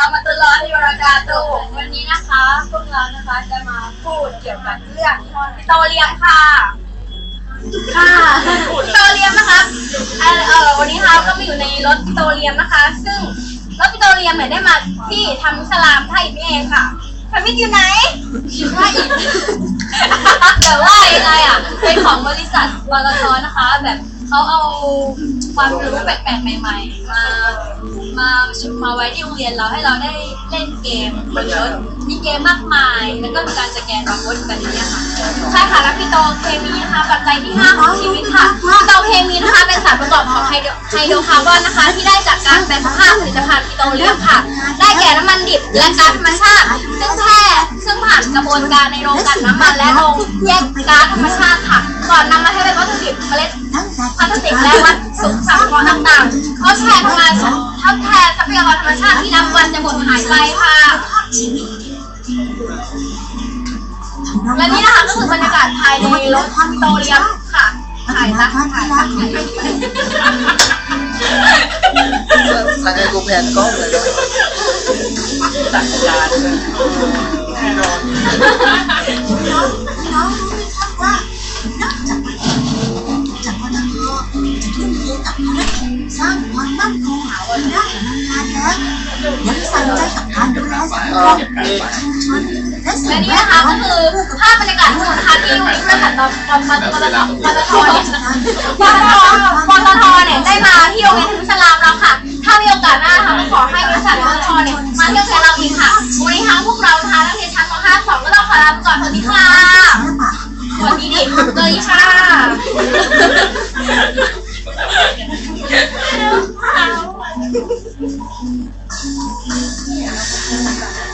เรามาตุลอที่วรากาตุวันนี้นะคะพวกเรานะคะจะมาพูดเกี่ยวกับเรื่องปิโตเลียมค่ะ ค่ะปิโตเลียมนะคะเออเออวันนี้เราก็มาอยู่ในรถปิโตเลียมนะคะ ซึ่งรถปิโตเลียมเนี่ยได้มาที่ทำสลามไทยนี่เองค่ะทำมิตอยู่ไหนอยู่ท่าอิฐแต่ว่ายังไงอะเป็นของบริษัทวลทนะคะ แบบเขาเอา ความรู้แปลกๆใหม่ ๆ มามามาไว้ที่โรงเรียนเราให้เราได้เล่นเกมบนรถมีเกมมากมาย แล้วก็มีการสแกนบาร์โค้ดกันอย่างเนี่ยค่ะใช่ค่ะแล้วปิโตรเคมีนะคะปัจจัยที่ 5 ของชีวิตค่ะปิโตรเคมีนะคะเป็นสารประกอบของไฮโดรไฮโดรคาร์บอนนะคะ ที่ได้จากการแปรสภาพผลิตภัณฑ์ปิโตรเลียมค่ะ ได้แก่น้ำมันดิบและก๊าซธรรมชาติซึ่งแช่ ซึ่งผ่านกระบวนการในโรงกลั่นน้ำมันและโรงแยกก๊าซธรรมชาติค่ะ ก่อนนำมาให้เป็นวัตถุดิบเมล็ดพลาสติกและวัสดุสังเคราะห์ต่างๆเขาแทนทำลายทดแทนทรัพยากรธรรมชาติที่นับวันจะหมดหายไปค่ะ และนี่นะคะก็คือบรรยากาศภายในรถโตรเลียมค่ะถ่ายนะถ่ายนะถ่ายนะทางกูแพนกล้องเลยนะตัดยานเลย น่นอนน้องรู้ไหมครับว่านอกจากประเทศจากปตทจะทุ่มเทกับภารกิจสร้างความมั่นคงหาวันด้านพลังงานแล้วยังใส่ใจกับการดูแลสังคมชุมชนและสิ่และสิ่งนี่แวนะคะล้อก็มคือภาพบรรยากาศทั้งหมดนะคะที่บริษัทตปตปตปตทปตทเนี่ยปตทป ลาไปก่อนสวัสดีค่ะสวัสดีเดิสวัสดีค่ะ